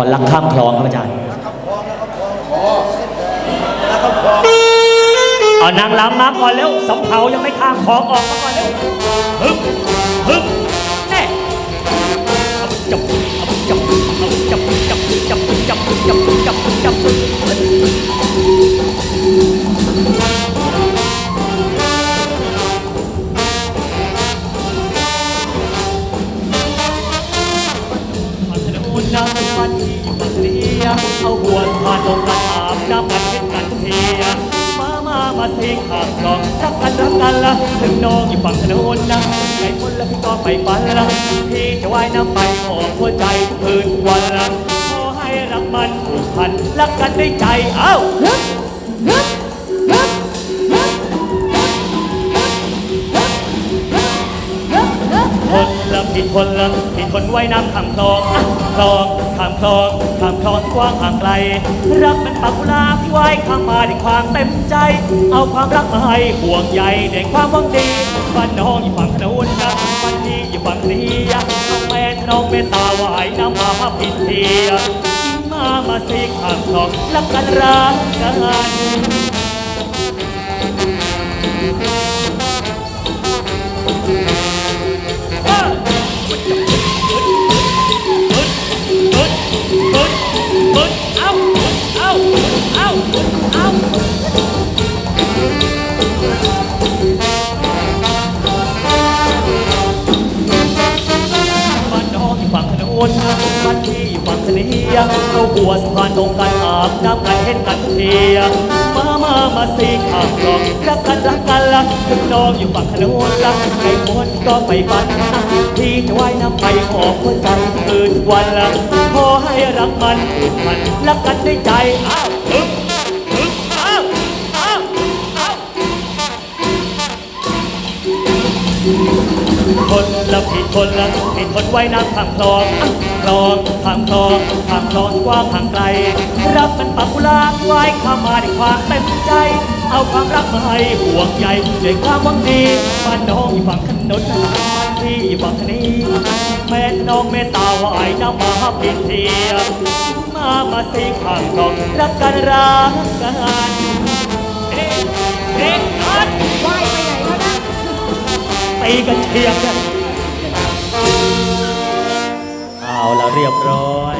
อนรักข้ามคลองครับอาจารย์เอานางลำมาก่อนแล้วสำเภายังไม่ข้ามคลองออกมาก่อนเร็ว มันที่ปักเลียเอาหัวสะพานลงกระถามน้ำมันเห็นกันเทียมามามาสิข้ามคลองรักกันรักกันละถึงน้องอยู่ฝั่งถนนนะไอ้คนละพี่ก็ไปฝันละพี่จะว่ายน้ำไปขอหัวใจทุกคืนทุกวันละขอให้รักมันผูกพันรักกันด้วยใจเอ้าฮึฮึ ละผิดคนละผิดคนไว้น้ำข้ามคลองคลองข้ามคลองข้ามคลองกว้างห่างไกล รักเป็นปากกุลาพี่ไว้ข้ามมาด้วยความเต็มใจ เอาความรักมาให้ห่วงใยด้วยความหวังดีบ้านน้องอยู่ฝั่งถนนนะบ้านพี่อยู่ฝั่งนี้น้องแม่น้องเมตตาไหวน้ำมาพับพิเทียมามาสิข้ามคลองรักกันรักกัน บ้านน้องอยู่ฝั่งถนนบ้านพี่อยู่ฝั่งทะเลเอาหัวสะพานตรงกันอาบน้ำกันเห็นกันทุกทีมามามาสิข้ามคลองรักกันรักกันละถึงน้องอยู่ฝั่งถนนละใครคนก็ไปฝันพี่จะว่ายน้ำไปขอหัวใจทุกคืนวันละขอให้รักมันผูกพันรักกันด้วยใจอ้าว คนละผิดคนละผิดคนไว้น้ำข้ามคลองคลองข้ามคลองข้ามคลองกว้างห่างไกล รักมันปักกุลาไว้ข้ามาด้วยความเต็มใจ เอาความรักมาให้ห่วงใยด้วยความหวังดีบ้านน้องอยู่ฝั่งถนนบ้านพี่อยู่ฝั่งทะเลแม่น้องเมตตาไหวน้ำมาพิเทียมามาสิข้ามคลองรักกันรักกัน ตีกันเชียงเลยเอาละเรียบร้อย